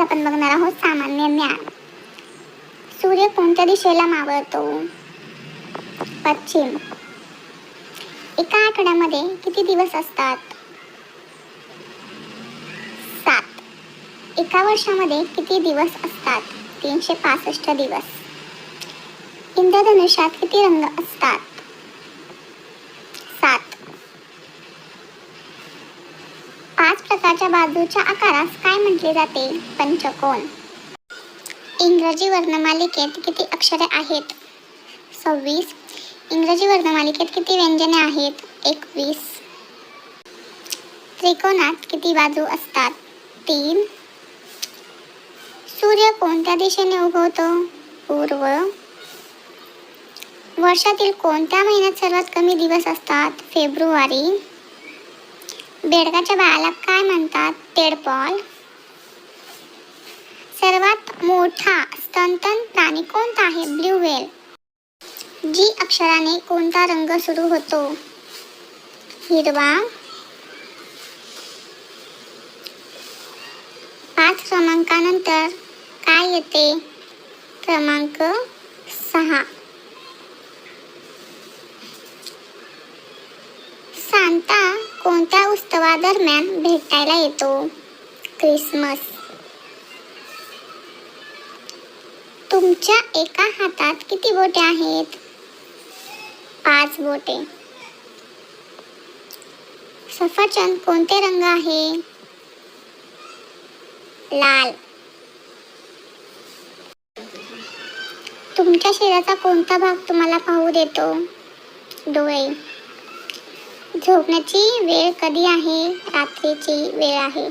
आपण बघणार आहोत सामान्य ज्ञान. सूर्य कोणत्या दिशेला मावळतो? पश्चिम. एका आठवड्यामध्ये किती दिवस असतात? सात. एका वर्षामध्ये किती दिवस असतात? तीनशे पासष्ट दिवस. इंद्रधनुष्यात किती रंग असतात सात पाच बाजूच्या आकारास काय म्हटले जाते? पंचकोन. इंग्रजी वर्णमालिकेत किती अक्षरे आहेत? सव्वीस. इंग्रजी वर्णमालिकेत किती व्यंजने आहेत? एकवीस. त्रिकोणात किती बाजू असतात? तीन. सूर्य कोणत्या दिशेने उगवतो? पूर्व. वर्षातील कोणत्या महिन्यात सर्वात कमी दिवस असतात? फेब्रुवारी. बेडकाच्या बाळाला काय म्हणतात? टेडपॉल सर्वात मोठा स्तनतन प्राणी कोणता आहे? ब्ल्यू व्हेल जी अक्षराने कोणता रंग सुरू होतो? हिरवा. पाच क्रमांकानंतर काय येते? क्रमांक सहा सांता कोणत्या उत्सवादरम्यान भेटायला येतो? क्रिसमस. तुमच्या एका हातात किती बोटे आहेत? पाच बोटे. सफरचंद कोणते रंग आहे? लाल. तुमच्या शरीराचा कोणता भाग तुम्हाला पाहू देतो? डोळे. झोपण्याची वेळ कधी आहे? रात्रीची वेळ आहे.